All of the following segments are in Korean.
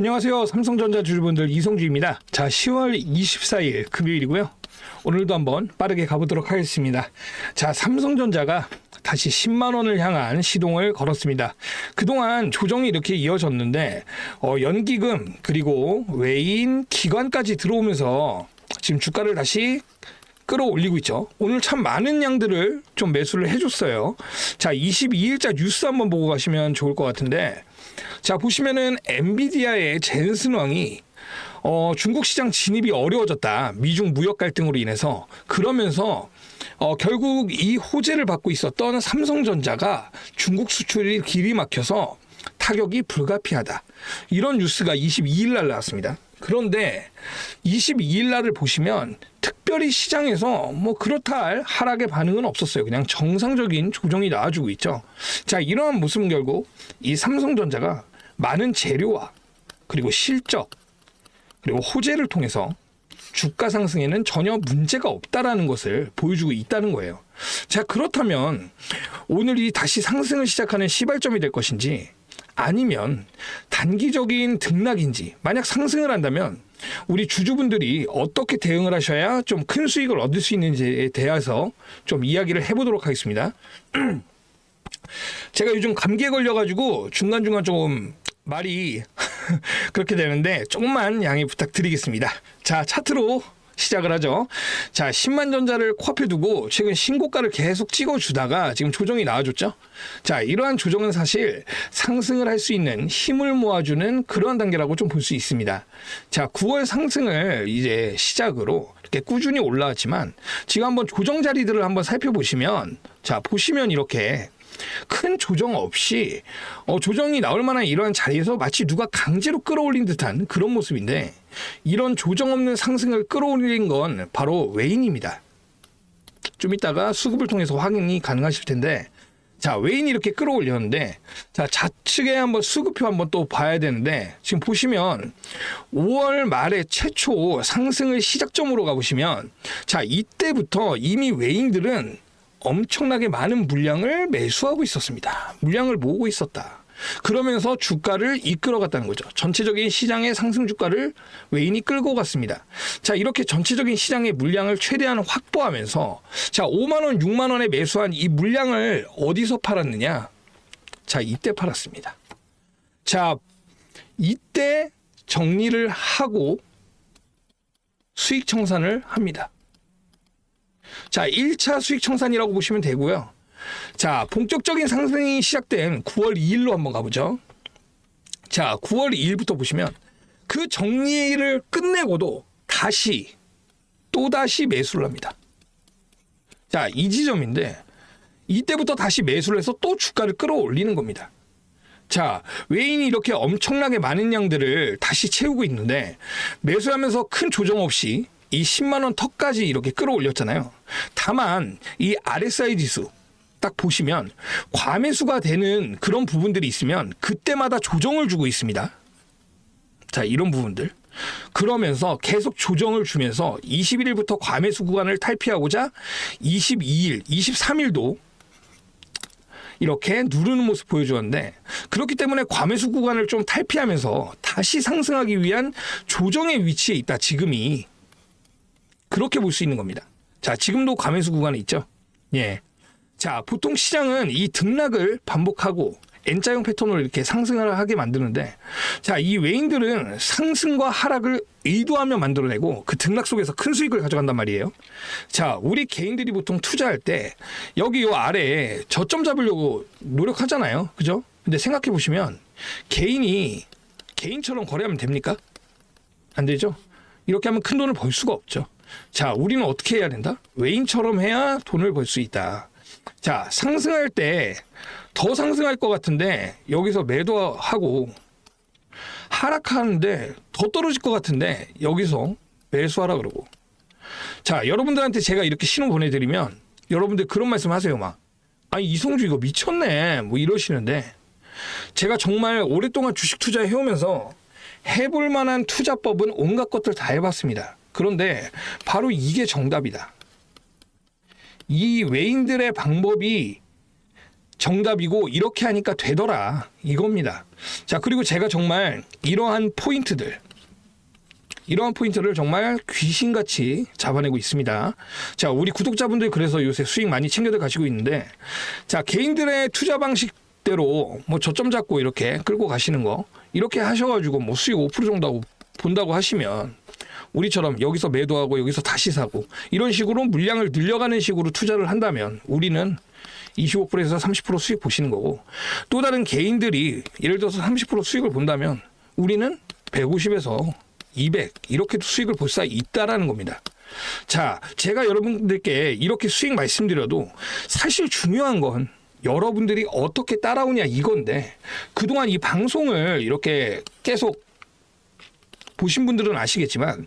안녕하세요. 삼성전자 주주분들 이성주입니다. 자, 10월 24일 금요일이고요. 오늘도 한번 빠르게 가보도록 하겠습니다. 자, 삼성전자가 다시 10만 원을 향한 시동을 걸었습니다. 그동안 조정이 이렇게 이어졌는데 어, 연기금 그리고 외인 기관까지 들어오면서 지금 주가를 다시 끌어올리고 있죠. 오늘 참 많은 양들을 좀 매수를 해줬어요. 자, 22일자 뉴스 한번 보고 가시면 좋을 것 같은데, 자 보시면은 엔비디아의 젠슨 왕이 어, 중국 시장 진입이 어려워졌다. 미중 무역 갈등으로 인해서 그러면서 어, 결국 이 호재를 받고 있었던 삼성전자가 중국 수출이 길이 막혀서 타격이 불가피하다. 이런 뉴스가 22일 날 나왔습니다. 그런데 22일 날을 보시면 특별히 시장에서 뭐 그렇다 할 하락의 반응은 없었어요. 그냥 정상적인 조정이 나와주고 있죠. 자, 이러한 모습은 결국 이 삼성전자가 많은 재료와 그리고 실적 그리고 호재를 통해서 주가 상승에는 전혀 문제가 없다라는 것을 보여주고 있다는 거예요. 자, 그렇다면 오늘 이 다시 상승을 시작하는 시발점이 될 것인지 아니면 단기적인 등락인지 만약 상승을 한다면 우리 주주분들이 어떻게 대응을 하셔야 좀 큰 수익을 얻을 수 있는지에 대해서 좀 이야기를 해보도록 하겠습니다. 제가 요즘 감기에 걸려가지고 중간중간 조금 말이 그렇게 되는데 조금만 양해 부탁드리겠습니다. 자, 차트로 시작을 하죠. 자, 10만 전자를 코앞에 두고 최근 신고가를 계속 찍어주다가 지금 조정이 나와줬죠. 자, 이러한 조정은 사실 상승을 할 수 있는 힘을 모아주는 그러한 단계라고 좀 볼 수 있습니다. 자, 9월 상승을 이제 시작으로 이렇게 꾸준히 올라왔지만 지금 한번 조정 자리들을 한번 살펴보시면 자, 보시면 이렇게 큰 조정 없이 어, 조정이 나올 만한 이러한 자리에서 마치 누가 강제로 끌어올린 듯한 그런 모습인데 이런 조정 없는 상승을 끌어올린 건 바로 외인입니다. 좀 이따가 수급을 통해서 확인이 가능하실 텐데 자 외인이 이렇게 끌어올렸는데 자 좌측에 한번 수급표 한번 또 봐야 되는데 지금 보시면 5월 말에 최초 상승을 시작점으로 가보시면 자 이때부터 이미 외인들은 엄청나게 많은 물량을 매수하고 있었습니다. 물량을 모으고 있었다. 그러면서 주가를 이끌어갔다는 거죠. 전체적인 시장의 상승 주가를 외인이 끌고 갔습니다. 자, 이렇게 전체적인 시장의 물량을 최대한 확보하면서 자, 5만 원, 6만 원에 매수한 이 물량을 어디서 팔았느냐? 자, 이때 팔았습니다. 자, 이때 정리를 하고 수익 청산을 합니다. 자, 1차 수익 청산이라고 보시면 되고요. 자, 본격적인 상승이 시작된 9월 2일로 한번 가보죠. 자, 9월 2일부터 보시면 그 정리를 끝내고도 다시 또다시 매수를 합니다. 자, 이 지점인데 이때부터 다시 매수를 해서 또 주가를 끌어올리는 겁니다. 자, 외인이 이렇게 엄청나게 많은 양들을 다시 채우고 있는데 매수하면서 큰 조정 없이 이 10만 원 턱까지 이렇게 끌어올렸잖아요. 다만 이 RSI 지수 딱 보시면 과매수가 되는 그런 부분들이 있으면 그때마다 조정을 주고 있습니다. 자, 이런 부분들. 그러면서 계속 조정을 주면서 21일부터 과매수 구간을 탈피하고자 22일, 23일도 이렇게 누르는 모습 보여주었는데 그렇기 때문에 과매수 구간을 좀 탈피하면서 다시 상승하기 위한 조정의 위치에 있다. 지금이 그렇게 볼 수 있는 겁니다. 자, 지금도 과매수 구간에 있죠. 예. 자, 보통 시장은 이 등락을 반복하고 N자형 패턴으로 이렇게 상승을 하게 만드는데 자, 이 외인들은 상승과 하락을 의도하며 만들어내고 그 등락 속에서 큰 수익을 가져간단 말이에요. 자, 우리 개인들이 보통 투자할 때 여기 요 아래에 저점 잡으려고 노력하잖아요. 그죠? 근데 생각해 보시면 개인이 개인처럼 거래하면 됩니까? 안 되죠? 이렇게 하면 큰 돈을 벌 수가 없죠. 자, 우리는 어떻게 해야 된다? 외인처럼 해야 돈을 벌 수 있다. 자, 상승할 때 더 상승할 것 같은데 여기서 매도하고 하락하는데 더 떨어질 것 같은데 여기서 매수하라 그러고. 자, 여러분들한테 제가 이렇게 신호 보내드리면 여러분들 그런 말씀 하세요, 막. 아니, 이성주 이거 미쳤네. 뭐 이러시는데 제가 정말 오랫동안 주식 투자 해오면서 해볼 만한 투자법은 온갖 것들 다 해봤습니다. 그런데 바로 이게 정답이다. 이 외인들의 방법이 정답이고 이렇게 하니까 되더라 이겁니다. 자 그리고 제가 정말 이러한 포인트들 이러한 포인트를 정말 귀신같이 잡아내고 있습니다. 자, 우리 구독자분들 그래서 요새 수익 많이 챙겨들 가시고 있는데, 자, 개인들의 투자 방식대로 뭐 저점 잡고 이렇게 끌고 가시는 거, 이렇게 하셔가지고 뭐 수익 5% 정도 본다고 하시면, 우리처럼 여기서 매도하고 여기서 다시 사고, 이런 식으로 물량을 늘려가는 식으로 투자를 한다면, 우리는 25%에서 30% 수익 보시는 거고, 또 다른 개인들이 예를 들어서 30% 수익을 본다면, 우리는 150에서 200 이렇게도 수익을 볼 수 있다라는 겁니다. 자, 제가 여러분들께 이렇게 수익 말씀드려도 사실 중요한 건 여러분들이 어떻게 따라오냐 이건데 그동안 이 방송을 이렇게 계속 보신 분들은 아시겠지만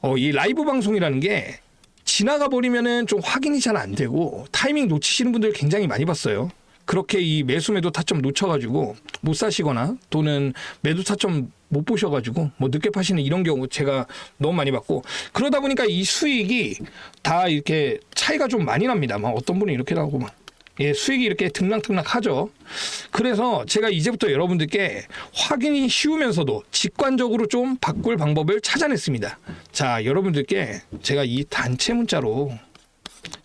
어, 이 라이브 방송이라는 게 지나가 버리면은 좀 확인이 잘 안 되고 타이밍 놓치시는 분들 굉장히 많이 봤어요. 그렇게 이 매수 매도 타점 놓쳐가지고 못 사시거나 또는 매도 타점 못 보셔가지고 뭐 늦게 파시는 이런 경우 제가 너무 많이 봤고 그러다 보니까 이 수익이 다 이렇게 차이가 좀 많이 납니다. 막 어떤 분은 이렇게 나오고 막 예, 수익이 이렇게 등락등락하죠. 그래서 제가 이제부터 여러분들께 확인이 쉬우면서도 직관적으로 좀 바꿀 방법을 찾아냈습니다. 자, 여러분들께 제가 이 단체 문자로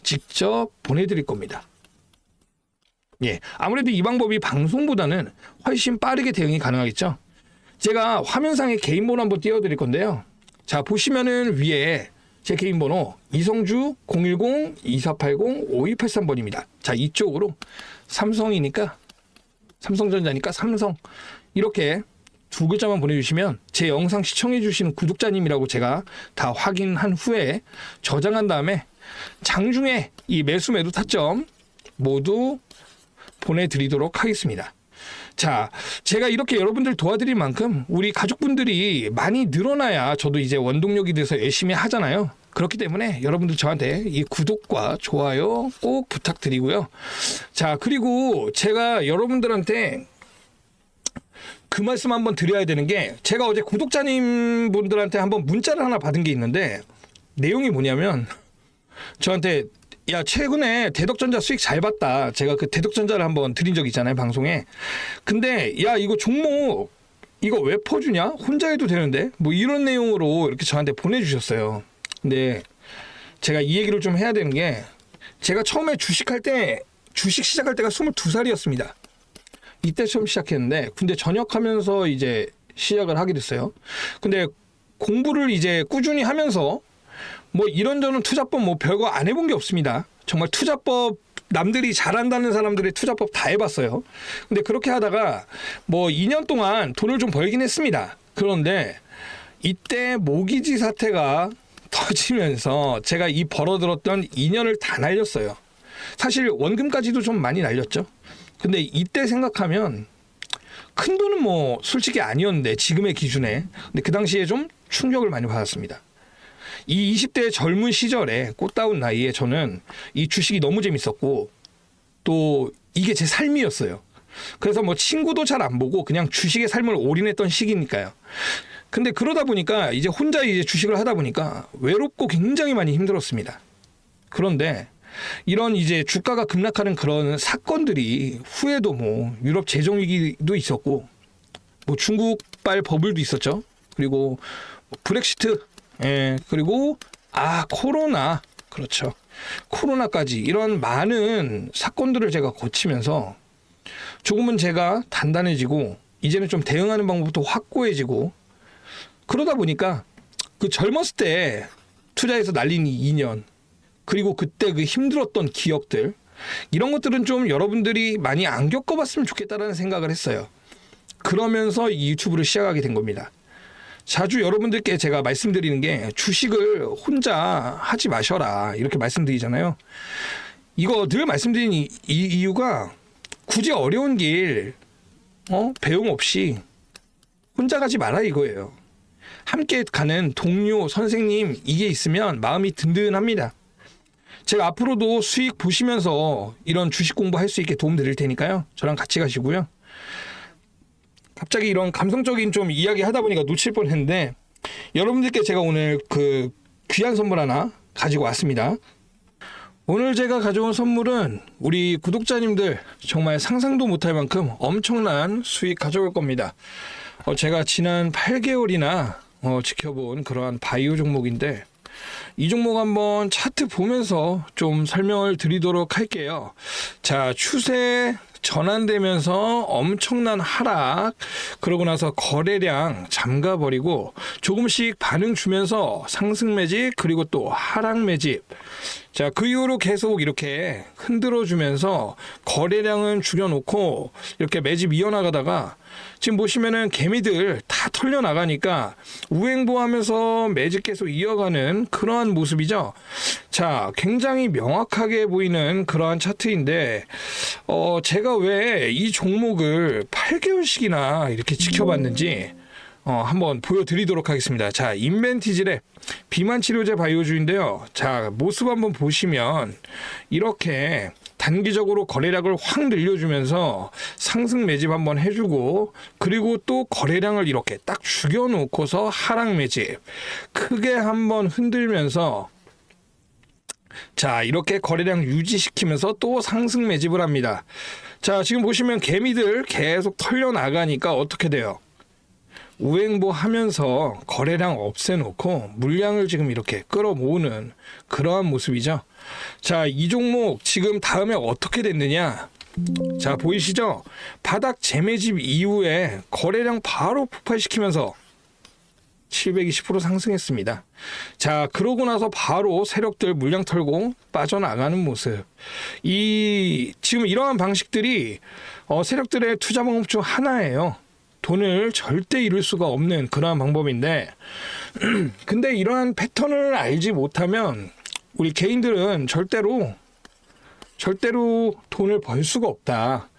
직접 보내드릴 겁니다. 예, 아무래도 이 방법이 방송보다는 훨씬 빠르게 대응이 가능하겠죠. 제가 화면상에 개인 번호 한번 띄워드릴 건데요. 자, 보시면은 위에 제 개인 번호 이성주 010-2480-5283번입니다. 자, 이쪽으로 삼성이니까 삼성전자니까 삼성 이렇게 두 글자만 보내주시면 제 영상 시청해주시는 구독자님이라고 제가 다 확인한 후에 저장한 다음에 장중에 이 매수 매도 타점 모두 보내드리도록 하겠습니다. 자, 제가 이렇게 여러분들 도와드릴 만큼 우리 가족분들이 많이 늘어나야 저도 이제 원동력이 돼서 열심히 하잖아요. 그렇기 때문에 여러분들 저한테 이 구독과 좋아요 꼭 부탁드리고요. 자, 그리고 제가 여러분들한테 그 말씀 한번 드려야 되는 게 제가 어제 구독자님 분들한테 한번 문자를 하나 받은 게 있는데 내용이 뭐냐면 저한테 야 최근에 대덕전자 수익 잘 봤다. 제가 그 대덕전자를 한번 드린 적 있잖아요 방송에. 근데 야 이거 종목 이거 왜 퍼주냐? 혼자 해도 되는데 뭐 이런 내용으로 이렇게 저한테 보내주셨어요. 근데 제가 이 얘기를 좀 해야 되는 게 제가 처음에 주식할 때 주식 시작할 때가 22살이었습니다. 이때 처음 시작했는데 근데 전역하면서 이제 시작을 하게 됐어요. 근데 공부를 이제 꾸준히 하면서 뭐 이런저런 투자법 뭐 별거 안 해본 게 없습니다. 정말 투자법 남들이 잘한다는 사람들의 투자법 다 해봤어요. 근데 그렇게 하다가 뭐 2년 동안 돈을 좀 벌긴 했습니다. 그런데 이때 모기지 사태가 터지면서 제가 이 벌어들었던 2년을 다 날렸어요. 사실 원금까지도 좀 많이 날렸죠. 근데 이때 생각하면 큰 돈은 뭐 솔직히 아니었는데 지금의 기준에 근데 그 당시에 좀 충격을 많이 받았습니다. 이 20대 젊은 시절에 꽃다운 나이에 저는 이 주식이 너무 재밌었고 또 이게 제 삶이었어요. 그래서 뭐 친구도 잘 안 보고 그냥 주식의 삶을 올인했던 시기니까요. 근데 그러다 보니까 이제 혼자 이제 주식을 하다 보니까 외롭고 굉장히 많이 힘들었습니다. 그런데 이런 이제 주가가 급락하는 그런 사건들이 후에도 뭐 유럽 재정 위기도 있었고 뭐 중국발 버블도 있었죠. 그리고 브렉시트 예, 그리고 아 코로나 그렇죠. 코로나까지 이런 많은 사건들을 제가 거치면서 조금은 제가 단단해지고 이제는 좀 대응하는 방법도 확고해지고 그러다 보니까 그 젊었을 때 투자해서 날린 이 2년 그리고 그때 그 힘들었던 기억들 이런 것들은 좀 여러분들이 많이 안 겪어봤으면 좋겠다라는 생각을 했어요. 그러면서 이 유튜브를 시작하게 된 겁니다. 자주 여러분들께 제가 말씀드리는 게 주식을 혼자 하지 마셔라 이렇게 말씀드리잖아요. 이거 늘 말씀드리는 이, 이 이유가 굳이 어려운 길 어? 배움 없이 혼자 가지 마라 이거예요. 함께 가는 동료, 선생님 이게 있으면 마음이 든든합니다. 제가 앞으로도 수익 보시면서 이런 주식 공부할 수 있게 도움 드릴 테니까요. 저랑 같이 가시고요. 갑자기 이런 감성적인 좀 이야기 하다 보니까 놓칠 뻔 했는데 여러분들께 제가 오늘 그 귀한 선물 하나 가지고 왔습니다. 오늘 제가 가져온 선물은 우리 구독자님들 정말 상상도 못할 만큼 엄청난 수익 가져올 겁니다. 어, 제가 지난 8개월이나 어, 지켜본 그러한 바이오 종목인데 이 종목 한번 차트 보면서 좀 설명을 드리도록 할게요. 자, 추세 전환되면서 엄청난 하락 그러고 나서 거래량 잠가 버리고 조금씩 반응 주면서 상승 매집 그리고 또 하락 매집 자 그 이후로 계속 이렇게 흔들어 주면서 거래량은 줄여놓고 이렇게 매집 이어나가다가 지금 보시면은 개미들 다 털려 나가니까 우행보하면서 매집 계속 이어가는 그러한 모습이죠. 자, 굉장히 명확하게 보이는 그러한 차트인데, 어, 제가 왜 이 종목을 8개월씩이나 이렇게 지켜봤는지, 어, 한번 보여드리도록 하겠습니다. 자, 인벤티지랩 비만 치료제 바이오주인데요. 자, 모습 한번 보시면 이렇게 단기적으로 거래량을 확 늘려주면서 상승 매집 한번 해주고 그리고 또 거래량을 이렇게 딱 죽여놓고서 하락 매집 크게 한번 흔들면서 자, 이렇게 거래량 유지시키면서 또 상승 매집을 합니다. 자, 지금 보시면 개미들 계속 털려 나가니까 어떻게 돼요? 우행보 하면서 거래량 없애놓고 물량을 지금 이렇게 끌어모으는 그러한 모습이죠. 자, 이 종목 지금 다음에 어떻게 됐느냐? 자, 보이시죠? 바닥 재매집 이후에 거래량 바로 폭발시키면서 720% 상승했습니다. 자, 그러고 나서 바로 세력들 물량 털고 빠져나가는 모습. 이, 지금 이러한 방식들이 어, 세력들의 투자 방법 중 하나예요. 돈을 절대 잃을 수가 없는 그러한 방법인데, 근데 이러한 패턴을 알지 못하면 우리 개인들은 절대로, 절대로 돈을 벌 수가 없다.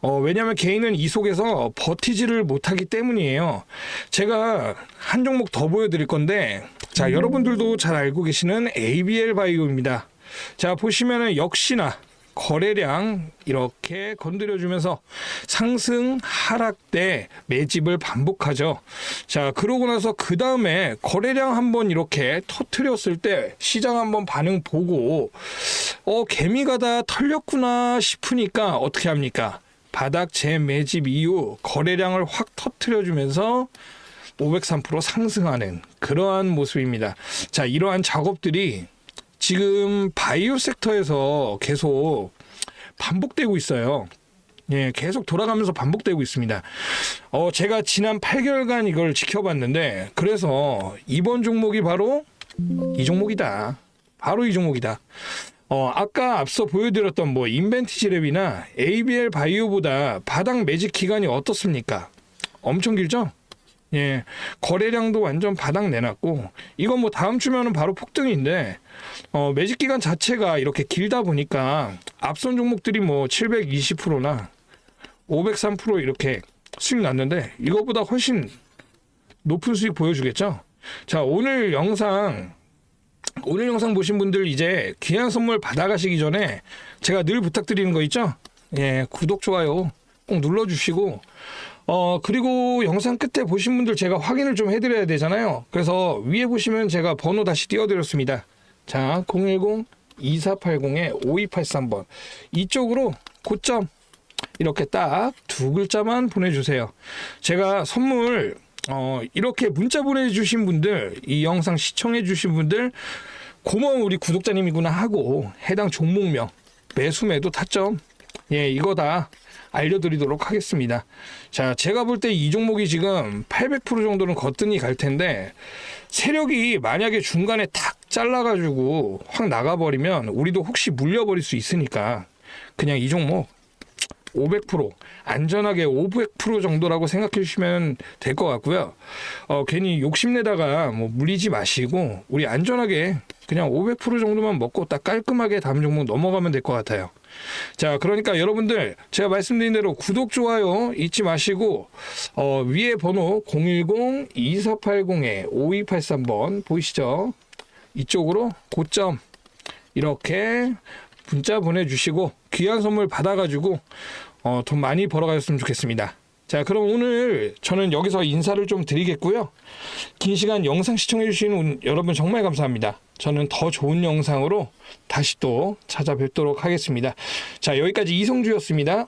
어, 왜냐하면 개인은 이 속에서 버티지를 못하기 때문이에요. 제가 한 종목 더 보여드릴 건데, 자, 여러분들도 잘 알고 계시는 ABL 바이오입니다. 자, 보시면은 역시나 거래량 이렇게 건드려주면서 상승 하락 때 매집을 반복하죠. 자, 그러고 나서 그 다음에 거래량 한번 이렇게 터트렸을 때 시장 한번 반응 보고 어 개미가 다 털렸구나 싶으니까 어떻게 합니까? 바닥 재매집 이후 거래량을 확 터트려주면서 503% 상승하는 그러한 모습입니다. 자, 이러한 작업들이 지금 바이오 섹터에서 계속 반복되고 있어요. 예, 계속 돌아가면서 반복되고 있습니다. 어, 제가 지난 8개월간 이걸 지켜봤는데, 그래서 이번 종목이 바로 이 종목이다. 바로 이 종목이다. 어, 아까 앞서 보여드렸던 뭐 인벤티지 랩이나 ABL 바이오보다 바닥 매직 기간이 어떻습니까? 엄청 길죠? 예, 거래량도 완전 바닥 내놨고 이건 뭐 다음 주면은 바로 폭등인데 어, 매직 기간 자체가 이렇게 길다 보니까 앞선 종목들이 뭐 720%나 503% 이렇게 수익 났는데 이거보다 훨씬 높은 수익 보여주겠죠? 자, 오늘 영상 오늘 영상 보신 분들 이제 귀한 선물 받아가시기 전에 제가 늘 부탁드리는 거 있죠? 예, 구독, 좋아요 꼭 눌러주시고, 어, 그리고 영상 끝에 보신 분들 제가 확인을 좀 해드려야 되잖아요. 그래서 위에 보시면 제가 번호 다시 띄워드렸습니다. 자, 010-2480-5283번. 이쪽으로 고점 이렇게 딱 두 글자만 보내주세요. 제가 선물 어, 이렇게 문자 보내주신 분들, 이 영상 시청해주신 분들, 고마운 우리 구독자님이구나 하고 해당 종목명, 매수매도 타점, 예, 이거 다 알려드리도록 하겠습니다. 자, 제가 볼 때 이 종목이 지금 800% 정도는 거뜬히 갈 텐데, 세력이 만약에 중간에 탁 잘라가지고 확 나가버리면 우리도 혹시 물려버릴 수 있으니까 그냥 이 종목 500% 안전하게 500% 정도라고 생각해 주시면 될 것 같고요. 어, 괜히 욕심내다가 뭐 물리지 마시고 우리 안전하게 그냥 500% 정도만 먹고 딱 깔끔하게 다음 종목 넘어가면 될 것 같아요. 자, 그러니까 여러분들 제가 말씀드린 대로 구독 좋아요 잊지 마시고 어, 위에 번호 010-2480-5283번 보이시죠? 이쪽으로 고점 이렇게 문자 보내주시고 귀한 선물 받아가지고 어, 돈 많이 벌어가셨으면 좋겠습니다. 자, 그럼 오늘 저는 여기서 인사를 좀 드리겠고요. 긴 시간 영상 시청해주신 여러분 정말 감사합니다. 저는 더 좋은 영상으로 다시 또 찾아뵙도록 하겠습니다. 자, 여기까지 이성주였습니다.